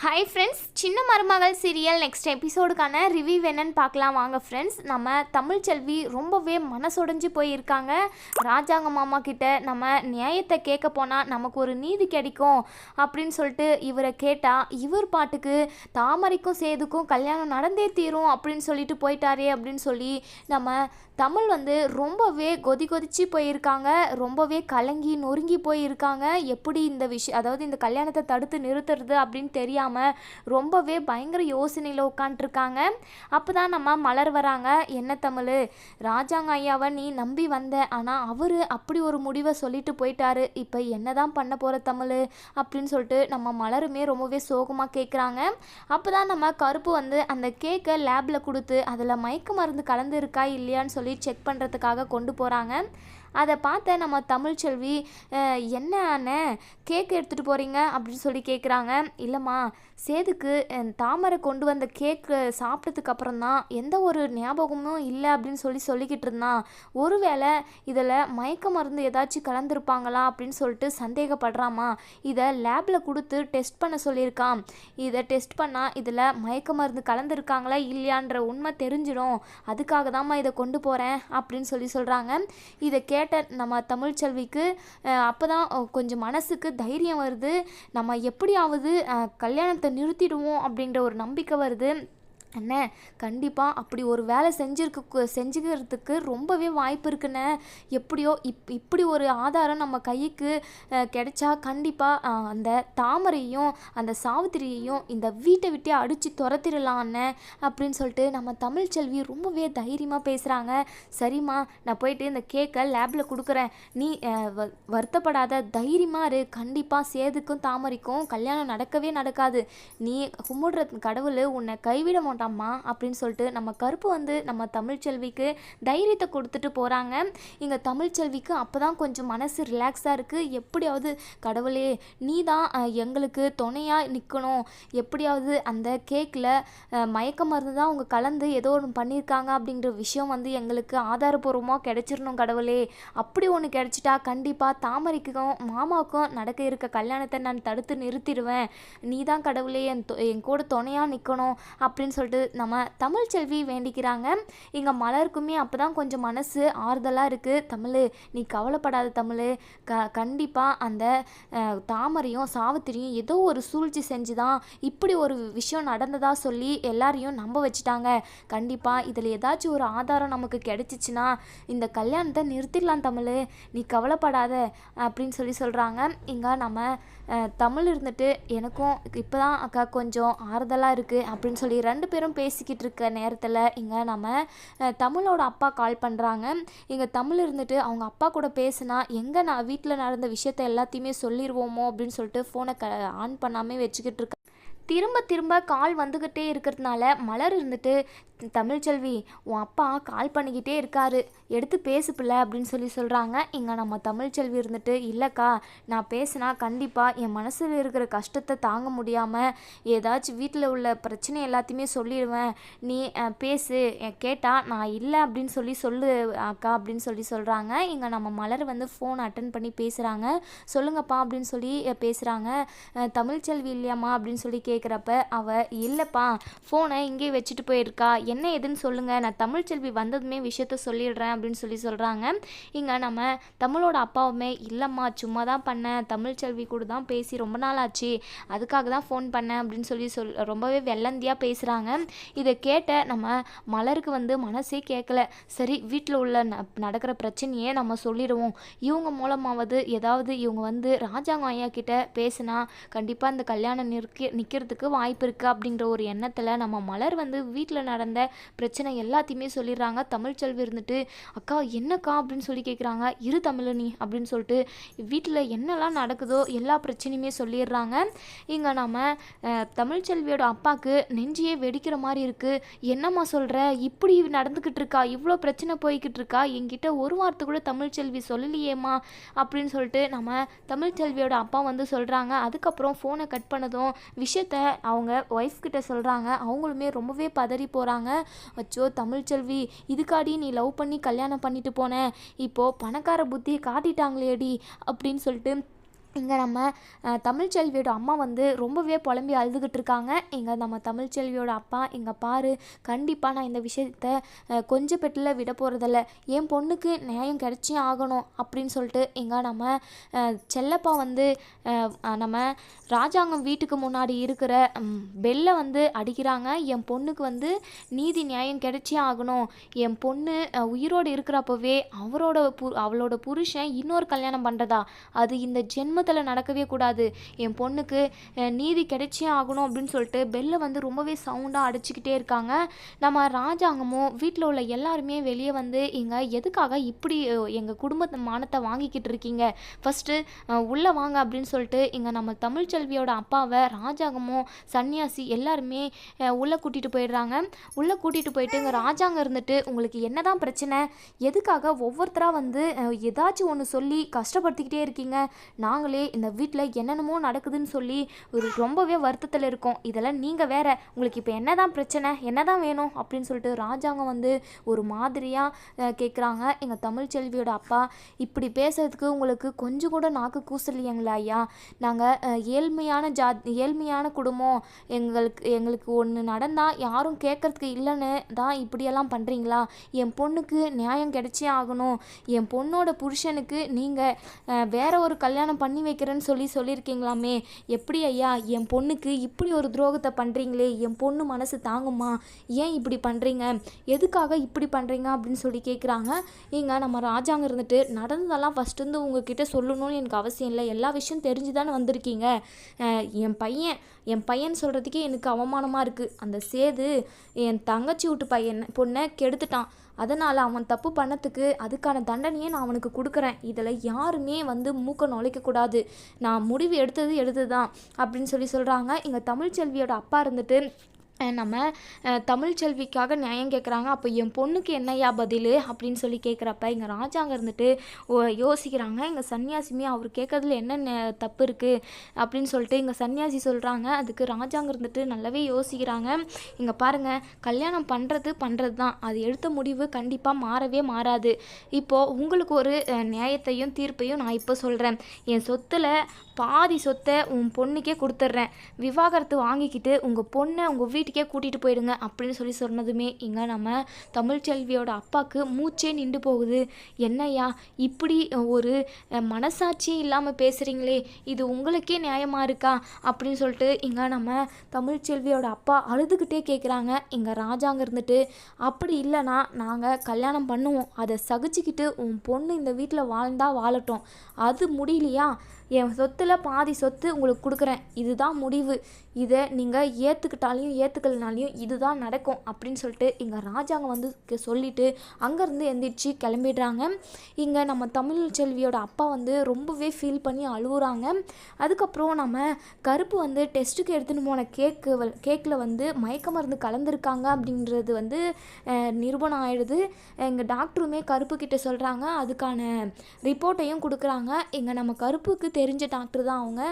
Hi friends சின்ன மருமகள் serial next எபிசோடுக்கான review என்னன்னு பார்க்கலாம். வாங்க ஃப்ரெண்ட்ஸ் நம்ம தமிழ் செல்வி ரொம்பவே மனசொடைஞ்சு போயிருக்காங்க. ராஜாங்க மாமா கிட்ட நம்ம நியாயத்தை கேட்க போனால் நமக்கு ஒரு நீதி கிடைக்கும் அப்படின்னு சொல்லிட்டு இவரை கேட்டால் இவர் பாட்டுக்கு தாமரைக்கும் சேதுக்கும் கல்யாணம் நடந்தே தீரும் அப்படின்னு சொல்லிட்டு போயிட்டாரே அப்படின்னு சொல்லி நம்ம தமிழ் வந்து ரொம்பவே கொதி கொதிச்சு போயிருக்காங்க. ரொம்பவே கலங்கி நொறுங்கி போயிருக்காங்க. எப்படி இந்த விஷயம் அதாவது இந்த கல்யாணத்தை தடுத்து நிறுத்துறது அப்படின்னு தெரியாமல் ரொம்பவே பயங்கர யோசனையில் உட்காண்ட்ருக்காங்க அப்போ தான் நம்ம மலர் வராங்க என்ன தமிழ்? ராஜாங்க ஐயாவை நீ நம்பி வந்த ஆனால் அவர் அப்படி ஒரு முடிவை சொல்லிட்டு போயிட்டாரு. இப்போ என்ன தான் பண்ண போகிற தமிழ்? அப்படின்னு சொல்லிட்டு நம்ம மலருமே ரொம்பவே சோகமாக கேட்குறாங்க அப்போ தான் நம்ம கருப்பு வந்து அந்த கேக்கை லேபில் கொடுத்து அதில் மயக்க மருந்து கலந்து இருக்கா இல்லையான்னு சொல்லி செக் பண்ணுறதுக்காக கொண்டு போகிறாங்க அதை பார்த்த நம்ம தமிழ்ச்செல்வி என்ன அண்ணே கேக் எடுத்துகிட்டு போகிறீங்க அப்படின்னு சொல்லி கேட்குறாங்க இல்லைம்மா சேதுக்கு தாமரை கொண்டு வந்த கேக்கு சாப்பிட்டதுக்கு அப்புறம் தான் எந்த ஒரு ஞாபகமும் இல்லை அப்படின்னு சொல்லி சொல்லிக்கிட்டு இருந்தான் ஒருவேளை இதில் மயக்க மருந்து ஏதாச்சும் கலந்துருப்பாங்களா? அப்படின்னு சொல்லிட்டு சந்தேகப்படுறாமா. இதை லேபில் கொடுத்து டெஸ்ட் பண்ண சொல்லியிருக்கான் இதை டெஸ்ட் பண்ணால் இதில் மயக்க மருந்து கலந்துருக்காங்களா இல்லையான்ற உண்மை தெரிஞ்சிடும். அதுக்காக தாம்மா இதை கொண்டு போகிறேன் அப்படின்னு சொல்லி சொல்கிறாங்க இதை கேட்ட நம்ம தமிழ்ச்செல்விக்கு அப்போ தான் கொஞ்சம் மனசுக்கு தைரியம் வருது. நம்ம எப்படியாவது கல்யாணத்தை நிறுத்திடுவோம் அப்படின்ற ஒரு நம்பிக்கை வருது. அண்ணே கண்டிப்பாக அப்படி ஒரு வேலை செஞ்சிருக்க செஞ்சுக்கிறதுக்கு ரொம்பவே வாய்ப்பு இருக்குண்ணே. எப்படியோ இப் இப்படி ஒரு ஆதாரம் நம்ம கைக்கு கிடைச்சா கண்டிப்பாக அந்த தாமரையும் அந்த சாவித்திரியையும் இந்த வீட்டை விட்டே அடித்து துரத்திடலாம் அண்ணே அப்படின்னு சொல்லிட்டு நம்ம தமிழ்ச்செல்வி ரொம்பவே தைரியமாக பேசுகிறாங்க சரிம்மா நான் போயிட்டு இந்த கேக்கை லேபில் கொடுக்குறேன். நீ வ- வருத்தப்படாத தைரியமாக இரு. கண்டிப்பாக சேதுக்கும் தாமரைக்கும் கல்யாணம் நடக்கவே நடக்காது. நீ கும்பிடுற கடவுள் உன்னை கைவிட மாட்டாம்மா அப்படின்னு சொல்லிட்டு நம்ம கருப்பு வந்து நம்ம தமிழ்ச்செல்விக்கு தைரியத்தை கொடுத்துட்டு போகிறாங்க இங்கே தமிழ்ச்செல்விக்கு அப்போ தான் கொஞ்சம் மனசு ரிலாக்ஸாக இருக்குது எப்படியாவது கடவுளே நீ தான் எங்களுக்கு துணையாக நிற்கணும் எப்படியாவது அந்த கேக்கில் மயக்க மருந்து தான் அவங்க கலந்து ஏதோ ஒன்று பண்ணியிருக்காங்க அப்படிங்கிற விஷயம் வந்து எங்களுக்கு ஆதாரபூர்வமாக கிடச்சிடணும் கடவுளே. அப்படி ஒன்று கிடச்சிட்டா கண்டிப்பாக தாமரைக்கும் மாமாவுக்கும் நடக்க இருக்க கல்யாணத்தை நான் தடுத்து நிறுத்திடுவேன். நீ தான் கடவுளே என் தொ- என் கூட துணையாக நிற்கணும் அப்படின்னு சொல்லிட்டு நம்ம தமிழ்ச்செல்வி வேண்டிக்கிறாங்க. இங்கே மலருக்குமே அப்போ தான் கொஞ்சம் மனசு ஆறுதலாக இருக்குது தமிழ் நீ கவலைப்படாத தமிழ். க கண்டிப்பாக அந்த தாமரையும் சாவித்திரியும் ஏதோ ஒரு சூழ்ச்சி செஞ்சு தான் இப்படி ஒரு விஷயம் நடந்ததா சொல்லி எல்லாரையும் நம்ப வச்சுட்டாங்க. கண்டிப்பாக இதில் ஏதாச்சும் ஒரு ஆதாரம் நமக்கு கிடைச்சிச்சுன்னா இந்த கல்யாணத்தை நிறுத்திடலாம் தமிழ். நீ கவலைப்படாத அப்படின்னு சொல்லி சொல்கிறாங்க இங்கே நம்ம தமிழ் இருந்துட்டு எனக்கும் இப்போ தான் அக்கா கொஞ்சம் ஆறுதலாக இருக்குது அப்படின்னு சொல்லி ரெண்டு பேரும் பேசிக்கிட்டு இருக்க நேரத்தில் இங்கே நம்ம தமிழோட அப்பா கால் பண்ணுறாங்க இங்கே தமிழ் இருந்துட்டு அவங்க அப்பா கூட பேசுனா எங்கே நான் வீட்டில் நடந்த விஷயத்த எல்லாத்தையுமே சொல்லிடுவோமோ அப்படின்னு சொல்லிட்டு ஃபோனை க ஆன் பண்ணாமல் வச்சுக்கிட்டு இருக்க. திரும்ப திரும்ப கால் வந்துக்கிட்டே இருக்கிறதுனால மலர் இருந்துட்டு தமிழ்ச்செல்வி உன் அப்பா கால் பண்ணிக்கிட்டே இருக்காரு. எடுத்து பேசு பிள்ளை அப்படின்னு சொல்லி சொல்கிறாங்க இங்கே நம்ம தமிழ்ச்செல்வி இருந்துட்டு இல்லைக்கா நான் பேசினா கண்டிப்பாக என் மனசில் இருக்கிற கஷ்டத்தை தாங்க முடியாமல் ஏதாச்சும் வீட்டில் உள்ள பிரச்சனை எல்லாத்தையுமே சொல்லிடுவேன். நீ பேசு. என் நான் இல்லை அப்படின்னு சொல்லி சொல்லு அக்கா அப்படின்னு சொல்லி சொல்கிறாங்க இங்கே நம்ம மலர் வந்து ஃபோன் அட்டன் பண்ணி பேசுகிறாங்க சொல்லுங்கப்பா அப்படின்னு சொல்லி பேசுகிறாங்க தமிழ்ச்செல்வி இல்லையாம்மா அப்படின்னு சொல்லி கேட்குறப்ப அவள் இல்லைப்பா ஃபோனை இங்கே வச்சுட்டு போயிருக்கா. என்ன ஏதுன்னு சொல்லுங்கள் நான் தமிழ்ச்செல்வி வந்ததுமே விஷயத்த சொல்லிடுறேன் அப்படின்னு சொல்லி சொல்கிறாங்க இங்கே நம்ம தமிழோட அப்பாவுமே இல்லைம்மா சும்மா தான் பண்ணேன் தமிழ்ச்செல்வி கூட தான் பேசி ரொம்ப நாள் ஆச்சு அதுக்காக தான் ஃபோன் பண்ணேன். அப்படின்னு சொல்லி சொல் ரொம்பவே வெள்ளந்தியாக பேசுகிறாங்க இதை கேட்ட நம்ம மலருக்கு வந்து மனசே கேட்கல சரி வீட்டில் உள்ள ந நடக்கிற பிரச்சனையே நம்ம சொல்லிடுவோம். இவங்க மூலமாவது ஏதாவது இவங்க வந்து ராஜாங்க ஐயா கிட்ட பேசினா கண்டிப்பாக இந்த கல்யாணம் நிற்க நிற்கிறதுக்கு வாய்ப்பு இருக்குது அப்படிங்கிற ஒரு எண்ணத்தில் நம்ம மலர் வந்து வீட்டில் நடந்த பிரச்சனை எல்லாத்தையுமே சொல்லிடுறாங்க. தமிழ்ச்செல்வி இருந்துட்டு அக்கா என்னக்கா? அப்படின்னு சொல்லி கேட்குறாங்க இரு தமிழனி அப்படின்னு சொல்லிட்டு வீட்டில் என்னெல்லாம் நடக்குதோ எல்லா பிரச்சனையுமே சொல்லிடுறாங்க. இங்கே நம்ம தமிழ்ச்செல்வியோட அப்பாவுக்கு நெஞ்சியே வெடிக்கிற மாதிரி இருக்குது என்னம்மா சொல்கிற இப்படி நடந்துக்கிட்டு இருக்கா? இவ்வளோ பிரச்சனை போய்கிட்டு இருக்கா? என்கிட்ட ஒரு வார்த்தை கூட தமிழ்ச்செல்வி சொல்லலையேம்மா? அப்படின்னு சொல்லிட்டு நம்ம தமிழ்ச்செல்வியோட அப்பா வந்து சொல்கிறாங்க அதுக்கப்புறம் ஃபோனை கட் பண்ணதும் விஷயத்த அவங்க ஒய்ஃப் கிட்ட சொல்கிறாங்க அவங்களுமே ரொம்பவே பதறி போகிறாங்க அச்சோ தமிழ்ச்செல்வி இதுக்காடி நீ லவ் பண்ணி கல்யாணம் பண்ணிட்டு போன. இப்போது பணக்கார புத்தியை காட்டிட்டாங்களேடி அப்படின்னு சொல்லிட்டு இங்கே நம்ம தமிழ்ச்செல்வியோட அம்மா வந்து ரொம்பவே புலம்பி அழுதுகிட்டு இருக்காங்க. இங்கே நம்ம தமிழ்ச்செல்வியோட அப்பா இங்கே பாரு கண்டிப்பாக நான் இந்த விஷயத்த கொஞ்சம் பெட்டில் விட போகிறதில்ல என் பொண்ணுக்கு நியாயம் கிடைச்சே ஆகணும் அப்படின்னு சொல்லிட்டு இங்கே நம்ம செல்லப்பா வந்து நம்ம ராஜாங்கம் வீட்டுக்கு முன்னாடி இருக்கிற பெல்லை வந்து அடிக்கிறாங்க. என் பொண்ணுக்கு வந்து நீதி நியாயம் கிடைச்சே ஆகணும். என் பொண்ணு உயிரோடு இருக்கிறப்பவே அவரோட பு அவளோட புருஷன் இன்னொரு கல்யாணம் பண்ணுறதா அது இந்த ஜென்மத்தில் நடக்கவே கூடாது. என் பொண்ணுக்கு நீதி கிடைச்சே ஆகணும் அப்படின்னு சொல்லிட்டு பெல்லை வந்து ரொம்பவே சவுண்டாக அடிச்சுக்கிட்டே இருக்காங்க. நம்ம ராஜாங்கமும் வீட்டில் உள்ள எல்லாருமே வெளியே வந்து இங்கே எதுக்காக இப்படி எங்கள் குடும்பத்து மானத்தை வாங்கிக்கிட்டு இருக்கீங்க? ஃபஸ்ட்டு உள்ளே வாங்க அப்படின்னு சொல்லிட்டு இங்கே நம்ம தமிழ்ச்செல்வியோட அப்பாவை ராஜாங்கமும் சன்னியாசி எல்லாருமே உள்ளே கூட்டிகிட்டு போயிடுறாங்க. உள்ளே கூட்டிகிட்டு போயிட்டு இங்கே ராஜாங்க இருந்துட்டு உங்களுக்கு என்னதான் பிரச்சனை? எதுக்காக ஒவ்வொருத்தராக வந்து ஏதாச்சும் ஒன்று சொல்லி கஷ்டப்படுத்திக்கிட்டே இருக்கீங்க? நாங்களே இந்த வீட்டில் என்னென்னமோ நடக்குதுன்னு சொல்லி ஒரு ரொம்பவே வருத்தத்தில் இருக்கோம். இதெல்லாம் நீங்கள் வேற உங்களுக்கு இப்போ என்னதான் பிரச்சனை என்னதான் வேணும் அப்படின்னு சொல்லிட்டு ராஜாங்கம் வந்து ஒரு மாதிரியாக கேட்குறாங்க எங்கள் தமிழ்ச்செல்வியோட அப்பா இப்படி பேசுறதுக்கு உங்களுக்கு கொஞ்சம் கூட நாக்கு கூசலியங்களா ஐயா? நாங்கள் ஏழ்மையான ஜா ஏழ்மையான குடும்பம். எங்களுக்கு எங்களுக்கு ஒன்று நடந்தால் யாரும் கேட்கறதுக்கு இல்லைன்னு தான் இப்படியெல்லாம் பண்ணுறீங்களா என் பொண்ணுக்கு நியாயம் கிடைச்சே ஆகணும். என் பொண்ணோட புருஷனுக்கு நீங்கள் வேற ஒரு கல்யாணம் பண்ணி வைக்கிறேன்னு சொல்லி சொல்லியிருக்கீங்களாமே? எப்படி ஐயா? என் பொண்ணுக்கு இப்படி ஒரு துரோகத்தை பண்ணுறீங்களே என் பொண்ணு மனசு தாங்குமா? ஏன் இப்படி பண்ணுறீங்க எதுக்காக இப்படி பண்ணுறீங்க அப்படின்னு சொல்லி கேட்குறாங்க ஏங்க நம்ம ராஜாங்க இருந்துட்டு நடந்ததெல்லாம் ஃபஸ்ட்டு இருந்து உங்ககிட்ட சொல்லணும்னு எனக்கு அவசியம் இல்லை. எல்லா விஷயம் தெரிஞ்சு தானே வந்திருக்கீங்க என் பையன் என் பையன் சொல்கிறதுக்கே எனக்கு அவமானமாக இருக்குது அந்த சேது என் தங்கச்சி வீட்டு பையன் பொண்ணை கெடுத்துட்டான். அதனால் அவன் தப்பு பண்ணத்துக்கு அதுக்கான தண்டனையை நான் அவனுக்கு கொடுக்குறேன். இதில் யாருமே வந்து மூக்க நுழைக்கக்கூடாது. நான் முடிவு எடுத்தது எடுத்தது தான் அப்படின்னு சொல்லி சொல்கிறாங்க இங்கே தமிழ்ச்செல்வியோட அப்பா இருந்துட்டு நம்ம தமிழ் தமிழ்ச்செல்விக்காக நியாயம் கேட்குறாங்க அப்போ என் பொண்ணுக்கு என்னையா பதில்? அப்படின்னு சொல்லி கேட்குறப்ப இங்கே ராஜாங்க இருந்துட்டு ஓ- யோசிக்கிறாங்க. இங்கே சன்னியாசிமே அவர் கேட்கறதுல என்ன நெ- தப்பு இருக்குது அப்படின்னு சொல்லிட்டு இங்கே சன்னியாசி சொல்கிறாங்க அதுக்கு ராஜாங்க இருந்துட்டு நல்லாவே யோசிக்கிறாங்க. இங்கே பாருங்கள் கல்யாணம் பண்ணுறது பண்ணுறது தான் அது எடுத்த முடிவு கண்டிப்பாக மாறவே மாறாது. இப்போது உங்களுக்கு ஒரு நியாயத்தையும் தீர்ப்பையும் நான் இப்போ சொல்கிறேன் என் சொத்தில் பாதி சொத்தை உன் பொண்ணுக்கே கொடுத்துட்றேன். விவாகரத்து வாங்கிக்கிட்டு உங்கள் பொண்ணை உங்கள் வீட்டுக்கே கூட்டிகிட்டு போயிடுங்க அப்படின்னு சொல்லி சொன்னதுமே இங்கே நம்ம தமிழ்ச்செல்வியோட அப்பாவுக்கு மூச்சே நின்று போகுது. என்னய்யா இப்படி ஒரு மனசாட்சியே இல்லாமல் பேசுகிறீங்களே இது உங்களுக்கே நியாயமாக இருக்கா? அப்படின்னு சொல்லிட்டு இங்கே நம்ம தமிழ்ச்செல்வியோட அப்பா அழுதுகிட்டே கேட்குறாங்க இங்கே ராஜாங்க இருந்துட்டு அப்படி இல்லைனா நாங்கள் கல்யாணம் பண்ணுவோம். அதை சகிச்சுக்கிட்டு உன் பொண்ணு இந்த வீட்டில் வாழ்ந்தால் வாழட்டும். அது முடியலையா? என் சொத்தில் பாதி சொத்து உங்களுக்கு கொடுக்குறேன். இதுதான் முடிவு. இதை நீங்கள் ஏற்றுக்கிட்டாலையும் ஏற்றுக்கலனாலையும் இதுதான் நடக்கும் அப்படின்னு சொல்லிட்டு இங்கே ராஜாங்க வந்து சொல்லிவிட்டு சொல்லிட்டு அங்கேருந்து எந்திரிச்சு கிளம்பிடுறாங்க. இங்கே நம்ம தமிழ் செல்வியோட அப்பா வந்து ரொம்பவே ஃபீல் பண்ணி அழுகுறாங்க அதுக்கப்புறம் நம்ம கருப்பு வந்து டெஸ்ட்டுக்கு எடுத்துன்னு போன கேக்கு கேக்கில் வந்து மயக்க மருந்து கலந்துருக்காங்க அப்படின்றது வந்து நிரூபணம் ஆயிடுது. எங்கள் டாக்டருமே கருப்பு கிட்ட சொல்கிறாங்க அதுக்கான ரிப்போர்ட்டையும் கொடுக்குறாங்க. இங்கே நம்ம கருப்புக்கு தெரிஞ்ச டாக்டர் தான் அவங்க.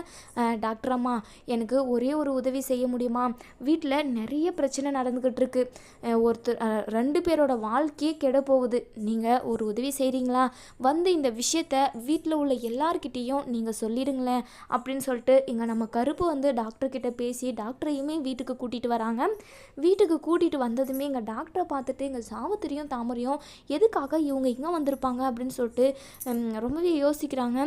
டாக்டர் அம்மா எனக்கு ஒரே ஒரு உதவி செய்ய முடியுமா? வீட்டில் நிறைய பிரச்சனை நடந்துக்கிட்டு இருக்கு. ஒருத்தர் ரெண்டு பேரோட வாழ்க்கையே கெட போகுது. நீங்கள் ஒரு உதவி செய்கிறீங்களா வந்து இந்த விஷயத்த வீட்டில் உள்ள எல்லார்கிட்டேயும் நீங்கள் சொல்லிடுங்களேன் அப்படின்னு சொல்லிட்டு இங்கே நம்ம கருப்பு வந்து டாக்டர்கிட்ட பேசி டாக்டரையுமே வீட்டுக்கு கூட்டிகிட்டு வராங்க. வீட்டுக்கு கூட்டிகிட்டு வந்ததுமே எங்கள் டாக்டரை பார்த்துட்டு எங்கள் சாவத்திரியும் தாமரையும் எதுக்காக இவங்க இங்கே வந்திருப்பாங்க அப்படின்னு சொல்லிட்டு ரொம்பவே யோசிக்கிறாங்க.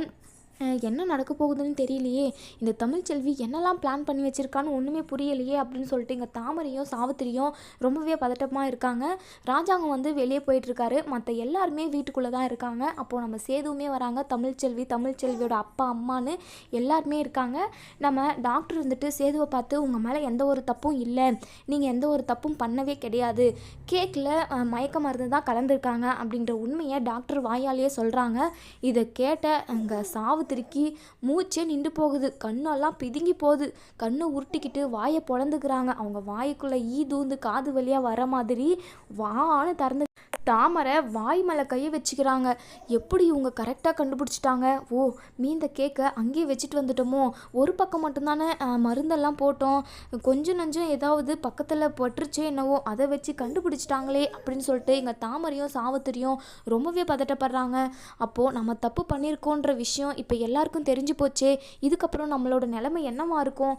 என்ன நடக்க போகுதுன்னு தெரியலையே. இந்த தமிழ்ச்செல்வி என்னெல்லாம் பிளான் பண்ணி வச்சிருக்கான்னு ஒன்றுமே புரியலையே அப்படின்னு சொல்லிட்டு இங்கே தாமரையும் சாவித்திரியும் ரொம்பவே பதட்டமாக இருக்காங்க. ராஜாங்கம் வந்து வெளியே போயிட்டுருக்காரு மற்ற எல்லாருமே வீட்டுக்குள்ளே தான் இருக்காங்க. அப்போது நம்ம சேதுவுமே வராங்க. தமிழ்ச்செல்வி தமிழ்ச்செல்வியோட அப்பா அம்மான்னு எல்லாருமே இருக்காங்க. நம்ம டாக்டர் வந்துட்டு சேதுவை பார்த்து உங்கள் மேலே எந்த ஒரு தப்பும் இல்லை. நீங்கள் எந்த ஒரு தப்பும் பண்ணவே கிடையாது. கேக்கில் மயக்க மருந்து தான் கலந்துருக்காங்க. அப்படின்ற உண்மையை டாக்டர் வாயாலேயே சொல்கிறாங்க இதை கேட்ட அங்கே திருக்கி மூச்சே நின்று போகுது. கண்ணெல்லாம் பிதுங்கி போகுது. கண்ணை உருட்டிக்கிட்டு வாயை பொழந்துக்கிறாங்க. அவங்க வாய்க்குள்ளே ஈ தூந்து காது வழியாக வர மாதிரி வான்னு திறந்து தாமரை வாய் மேலே கையை வச்சுக்கிறாங்க. எப்படி இவங்க கரெக்டாக கண்டுபிடிச்சிட்டாங்க? ஓ மீந்த கேக்கை அங்கேயே வச்சுட்டு வந்துட்டோமோ? ஒரு பக்கம் மட்டும்தானே மருந்தெல்லாம் போட்டோம். கொஞ்சம் நஞ்சம் ஏதாவது பக்கத்தில் பட்டுருச்சே என்னவோ அதை வச்சு கண்டுபிடிச்சிட்டாங்களே அப்படின்னு சொல்லிட்டு எங்கள் தாமரையும் சாவத்திரியும் ரொம்பவே பதட்டப்படுறாங்க. அப்போது நம்ம தப்பு பண்ணியிருக்கோன்ற விஷயம் இப்போ எல்லாருக்கும் தெரிஞ்சு போச்சே. இதுக்கப்புறம் நம்மளோட நிலைமை என்னவா இருக்கும்?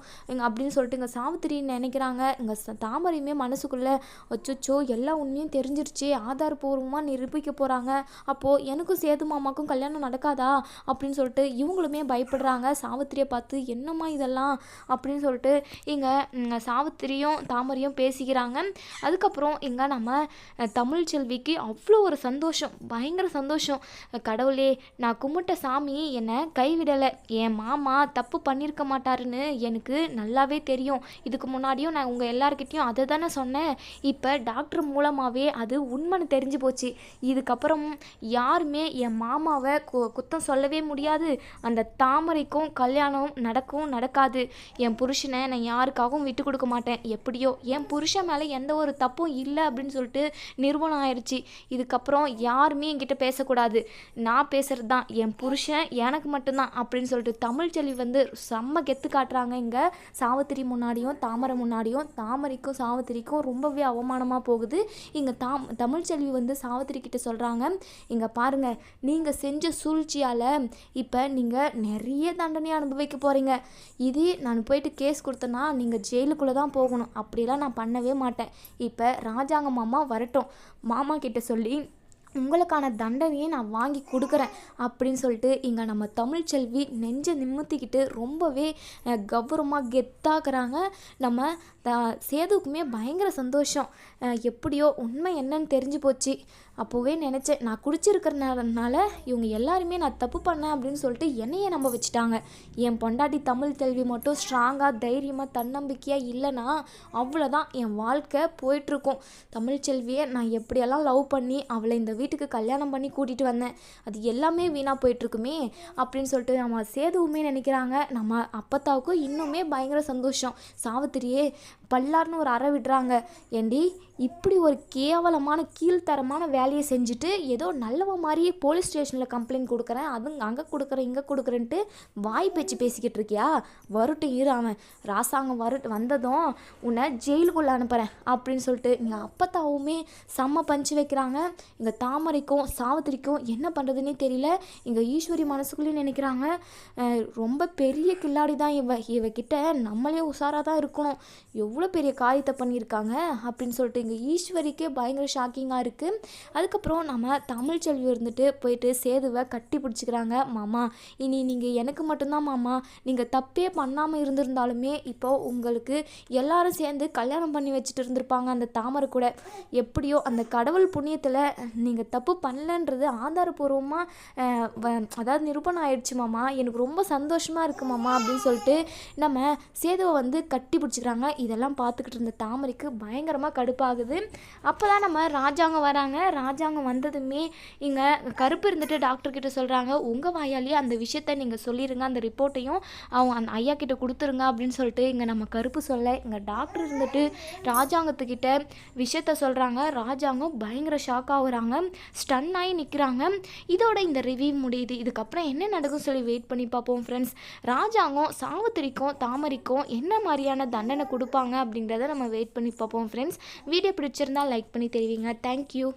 அப்படின்னு சொல்லிட்டு இங்கே சாவித்திரி நினைக்கிறாங்க. இங்கே தாமரையுமே மனசுக்குள்ளே அச்சோ எல்லா உண்மையும் தெரிஞ்சிருச்சு ஆதாரபூர்வமாக நிரூபிக்க போகிறாங்க அப்போது எனக்கும் சேது மாமாக்கும் கல்யாணம் நடக்காதா? அப்படின்னு சொல்லிட்டு இவங்களுமே பயப்படுறாங்க. சாவித்திரியை பார்த்து என்னம்மா இதெல்லாம்? அப்படின்னு சொல்லிட்டு இங்கே சாவித்திரியும் தாமரையும் பேசிக்கிறாங்க. அதுக்கப்புறம் இங்கே நம்ம தமிழ் செல்விக்கு அவ்வளோ ஒரு சந்தோஷம். பயங்கர சந்தோஷம். கடவுளே நான் கும்பிட்ட சாமி என்னை கைவிடலை. என் மாமா தப்பு பண்ணியிருக்க மாட்டாருன்னு எனக்கு நல்லாவே தெரியும். இதுக்கு முன்னாடியும் நான் உங்கள் எல்லார்கிட்டயும் அதை தானே சொன்னேன். இப்போ டாக்டர் மூலமாகவே அது உண்மைன்னு தெரிஞ்சு போச்சு. இதுக்கப்புறம் யாருமே என் மாமாவை கு- குத்தம் சொல்லவே முடியாது. அந்த தாமரைக்கும் கல்யாணம் நடக்கும் நடக்காது. என் புருஷனை நான் யாருக்காகவும் விட்டு கொடுக்க மாட்டேன். எப்படியோ என் புருஷன் மேலே எந்த ஒரு தப்பும் இல்லை அப்படின்னு சொல்லிட்டு நிறுவனம் ஆயிடுச்சு இதுக்கப்புறம் யாருமே என்கிட்ட பேசக்கூடாது. நான் பேசுகிறது தான் என் புருஷன் எனக்கு மட்டும்தான் அப்படின்னு சொல்லிட்டு தமிழ் செல்வி வந்து செம்ம கெத்து காட்டுறாங்க இங்கே. சாவித்திரி முன்னாடியும் தாமரை முன்னாடியும் தாமரைக்கும் சாவித்திரிக்கும் ரொம்பவே அவமானமாக போகுது. இங்கே தாம் தமிழ்ச்செல்வி வந்து சாவித்திரி கிட்ட சொல்கிறாங்க இங்கே பாருங்க நீங்கள் செஞ்ச சூழ்ச்சியால் இப்போ நீங்கள் நிறைய தண்டனை அனுபவிக்க போகிறீங்க இதே நான் போயிட்டு கேஸ் கொடுத்தேன்னா நீங்கள் ஜெயிலுக்குள்ளே தான் போகணும். அப்படிலாம் நான் பண்ணவே மாட்டேன். இப்போ ராஜாங்க மாமா வரட்டும். மாமா கிட்ட சொல்லி உங்களுக்கான தண்டனையை நான் வாங்கி கொடுக்குறேன் அப்படின்னு சொல்லிட்டு இங்கே நம்ம தமிழ்ச்செல்வி நெஞ்சை நிமித்திக்கிட்டு ரொம்பவே கௌரவமாக கெத்தாக்குறாங்க. நம்ம த சேதுக்குமே பயங்கர சந்தோஷம். எப்படியோ உண்மை என்னன்னு தெரிஞ்சு போச்சு. அப்போவே நினச்சேன் நான் குடிச்சிருக்கிறனால இவங்க எல்லாருமே நான் தப்பு பண்ணேன் அப்படின்னு சொல்லிட்டு என்னையே நம்ப வச்சுட்டாங்க. என் பொண்டாட்டி தமிழ் செல்வி மட்டும் ஸ்ட்ராங்காக தைரியமாக தன்னம்பிக்கையாக இல்லைன்னா அவ்வளோதான் என் வாழ்க்கை போயிட்டுருக்கும். தமிழ் செல்வியை நான் எப்படியெல்லாம் லவ் பண்ணி அவளை இந்த வீட்டுக்கு கல்யாணம் பண்ணி கூட்டிகிட்டு வந்தேன். அது எல்லாமே வீணாக போயிட்டுருக்குமே அப்படின்னு சொல்லிட்டு நம்ம சேதுவுமே நினைக்கிறாங்க. நம்ம அப்பத்தாவுக்கும் இன்னுமே பயங்கர சந்தோஷம். சாவித்திரியே பல்லார்னு ஒரு அறை விடுறாங்க. ஏண்டி இப்படி ஒரு கேவலமான கீழ்த்தரமான வேலையை செஞ்சுட்டு ஏதோ நல்லவ மாதிரியே போலீஸ் ஸ்டேஷனில் கம்ப்ளைண்ட் கொடுக்குறேன் அது அங்கே கொடுக்குறேன் இங்கே கொடுக்குறேன்ட்டு வாய் பேச்சு பேசிக்கிட்டு இருக்கியா? வரட்டும் இரு அவன். ராசாங்கம் வரு வந்ததும் உன்னை ஜெயிலுக்குள்ளே அனுப்புகிறேன் அப்படின்னு சொல்லிட்டு இங்கே அப்பத்தாவுமே செம்ம பஞ்சு வைக்கிறாங்க. இங்கே தாமரைக்கும் சாவித்திரிக்கும் என்ன பண்ணுறதுன்னே தெரியல. இங்கே ஈஸ்வரி மனசுக்குள்ளேயும் நினைக்கிறாங்க. ரொம்ப பெரிய கில்லாடி தான் இவ. இவகிட்ட நம்மளே உஷாராக தான் இருக்கணும். எவ்வளோ பெரிய காரியத்தை பண்ணியிருக்காங்க அப்படின்னு சொல்லிட்டு எங்கள் ஈஸ்வரிக்கே பயங்கர ஷாக்கிங்காக இருக்குது அதுக்கப்புறம் நம்ம தமிழ் செல்வி இருந்துட்டு போயிட்டு சேதுவை கட்டி பிடிச்சிக்கிறாங்க. மாமா இனி நீங்கள் எனக்கு மட்டும்தான் மாமா. நீங்கள் தப்பே பண்ணாமல் இருந்திருந்தாலுமே இப்போ உங்களுக்கு எல்லாரும் சேர்ந்து கல்யாணம் பண்ணி வச்சுட்டு இருந்திருப்பாங்க அந்த தாமரை கூட. எப்படியோ அந்த கடவுள் புண்ணியத்தில் நீங்கள் தப்பு பண்ணலன்றது ஆதாரபூர்வமாக அதாவது நிரூபணம் ஆயிடுச்சு மாமா. எனக்கு ரொம்ப சந்தோஷமாக இருக்குது மாமா அப்படின்னு சொல்லிட்டு நம்ம சேதுவை வந்து கட்டி பிடிச்சிக்கிறாங்க. இதெல்லாம் பார்த்துக்கிட்டு இருந்த தாமரைக்கு பயங்கரமாக ஆகுது. அப்போ தான் நம்ம ராஜாங்க வராங்க. ராஜாங்க வந்ததுமே இங்கே கருப்பு இருந்துட்டு டாக்டர் கிட்ட சொல்கிறாங்க உங்கள் வாயாலேயே அந்த விஷயத்த நீங்கள் சொல்லிடுங்க அந்த ரிப்போர்ட்டையும் அவங்க அந்த ஐயா கிட்ட கொடுத்துருங்க அப்படின்னு சொல்லிட்டு இங்கே நம்ம கருப்பு சொல்ல இங்கே டாக்டர் இருந்துட்டு ராஜாங்கத்துக்கிட்ட விஷயத்த சொல்கிறாங்க ராஜாங்கம் பயங்கர ஷாக் ஆகுறாங்க. ஸ்டன் ஆகி நிற்கிறாங்க இதோட இந்த ரிவ்யூ முடியுது. இதுக்கப்புறம் என்ன நடக்கும் சொல்லி வெயிட் பண்ணி பார்ப்போம் ஃப்ரெண்ட்ஸ் ராஜாங்கம் சாவுத்திரிக்கும் தாமரைக்கும் என்ன மாதிரியான தண்டனை கொடுப்பாங்க அப்படிங்கிறத நம்ம வெயிட் பண்ணி பார்ப்போம் ஃப்ரெண்ட்ஸ் வீடியோ பிடிச்சிருந்தா லைக் பண்ணி தெரிவிங்க. தேங்க்யூ